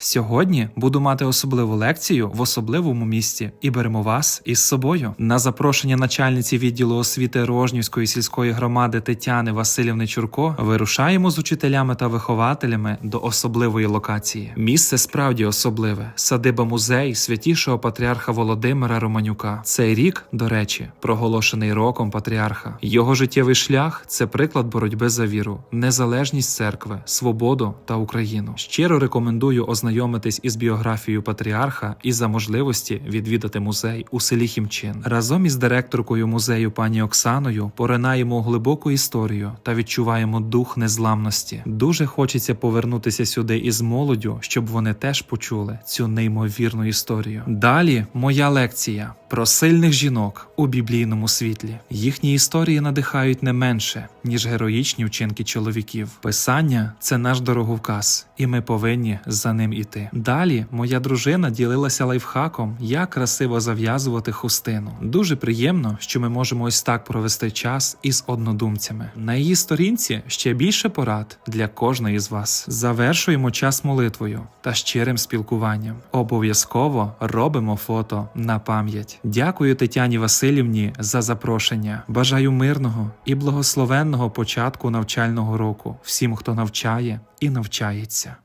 Сьогодні буду мати особливу лекцію в особливому місті і беремо вас із собою. На запрошення начальниці відділу освіти Рожнівської сільської громади Тетяни Васильівни Чурко вирушаємо з учителями та вихователями до особливої локації. Місце справді особливе садиба музей святішого патріарха Володимира Романюка. Цей рік, до речі, проголошений роком патріарха. Його життєвий шлях це приклад боротьби за віру, незалежність церкви, свободу та Україну. Щиро рекомендую ознайомитись із біографією патріарха і за можливості відвідати музей у селі Хімчин. Разом із директоркою музею пані Оксаною поринаємо у глибоку історію та відчуваємо дух незламності. Дуже хочеться повернутися сюди із молоддю, щоб вони теж почули цю неймовірну історію. Далі моя лекція про сильних жінок у біблійному світлі. Їхні історії надихають не менше, ніж героїчні вчинки чоловіків. Писання це наш дороговказ, і ми повинні за ним іти. Далі моя дружина ділилася лайфхаком, як красиво зав'язувати хустину. Дуже приємно, що ми можемо ось так провести час із однодумцями. На її сторінці ще більше порад для кожної з вас. Завершуємо час молитвою та щирим спілкуванням. Обов'язково робимо фото на пам'ять. Дякую Тетяні Васильівні за запрошення. Бажаю мирного і благословенного початку навчального року всім, хто навчає і навчається.